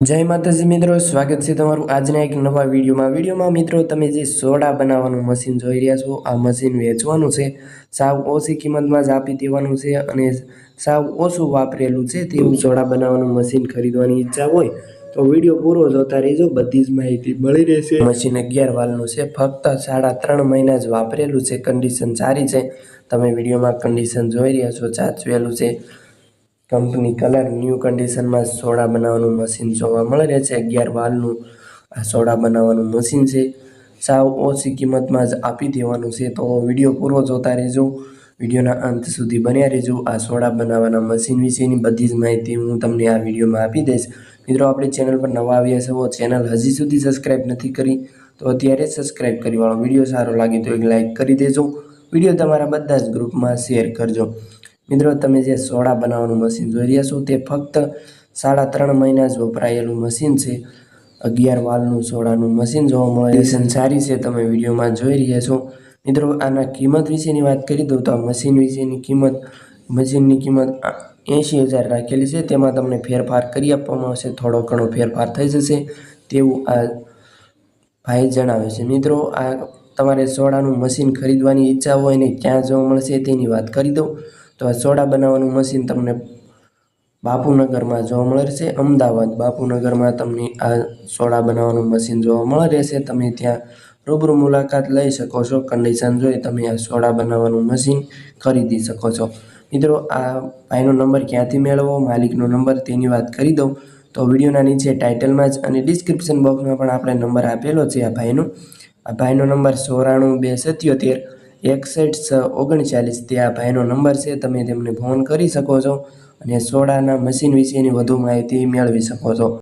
જય માતાજી મિત્રો, સ્વાગત છે તમારું આજના એક નવા વિડીયોમાં. વિડીયોમાં મિત્રો, તમે જે સોડા બનાવવાનું મશીન જોઈ રહ્યા છો, આ મશીન વેચવાનું છે. સાવ ઓછી કિંમતમાં જ આપી દેવાનું છે અને સાવ ઓછું વાપરેલું છે તેવું સોડા બનાવવાનું મશીન ખરીદવાની ઈચ્છા હોય તો વીડિયો પૂરો જોતા રહેજો, બધી જ માહિતી મળી રહેશે. મશીન અગિયાર વાલનું છે, ફક્ત સાડા ત્રણ મહિના જ વાપરેલું છે કન્ડિશન સારી છે. તમે વિડીયોમાં કન્ડિશન જોઈ રહ્યા છો ચાચવેલું છે. કંપની કલર, ન્યૂ કન્ડિશનમાં સોડા બનાવવાનું મશીન જોવા મળે રહે છે. અગિયાર વાલનું આ સોડા બનાવવાનું મશીન છે. સાવ ઓછી કિંમતમાં જ આપી દેવાનું છે. તો વીડિયો પૂરો જોતા રહેજો. વિડીયોના અંત સુધી બન્યા રહેજો. આ સોડા બનાવવાના મશીન વિશેની બધી જ માહિતી હું તમને આ વિડીયોમાં આપી દઈશ. મિત્રો, આપણી ચેનલ પર નવા આવ્યા છો, ચેનલ હજી સુધી સબસ્ક્રાઈબ નથી કરી, તો અત્યારે સબસ્ક્રાઈબ કરી વાળો વીડિયો સારો લાગે તો એક લાઈક કરી દેજો. વીડિયો તમારા બધા જ ગ્રુપમાં શેર કરજો. મિત્રો, તમે જે સોડા બનાવવાનું મશીન જોઈ રહ્યા છો, તે ફક્ત સાડા ત્રણ મહિના જ વપરાયેલું મશીન છે. અગિયાર વાલનું સોડાનું મશીન જોવા મળે. કન્ડિશન સારી છે, તમે વિડીયોમાં જોઈ રહ્યા છો. મિત્રો, આના કિંમત વિશેની વાત કરી દઉં તો આ મશીન વિશેની કિંમત, મશીનની કિંમત એંશી હજાર રાખેલી છે. તેમાં તમને ફેરફાર કરી આપવામાં આવશે. થોડો ઘણો ફેરફાર થઈ જશે તેવું આ ભાઈ જણાવે છે. મિત્રો, આ તમારે સોડાનું મશીન ખરીદવાની ઈચ્છા હોય ને ક્યાં જોવા મળશે તેની વાત કરી દઉં. તો આ સોડા બનાવવાનું મશીન તમને બાપુનગરમાં જોવા મળે છે અમદાવાદ બાપુનગરમાં તમને આ સોડા બનાવવાનું મશીન જોવા મળે રહેશે. તમે ત્યાં રૂબરૂ મુલાકાત લઈ શકો છો. કન્ડિશન જોઈ તમે આ સોડા બનાવવાનું મશીન ખરીદી શકો છો. મિત્રો, આ ભાઈનો નંબર ક્યાંથી મેળવવો માલિકનો નંબર તેની વાત કરી દઉં. તો વિડીયોના નીચે ટાઇટલમાં જ અને ડિસ્ક્રિપ્શન બોક્સમાં પણ આપણે નંબર આપેલો છે આ ભાઈનો. આ ભાઈનો નંબર ચોરાણું બે સત્યોતેર, એકસઠ છ ઓગણચાલીસ તે આ ભાઈનો નંબર છે. તમે તેમને ફોન કરી શકો છો અને સોડાના મશીન વિશેની વધુ માહિતી મેળવી શકો છો.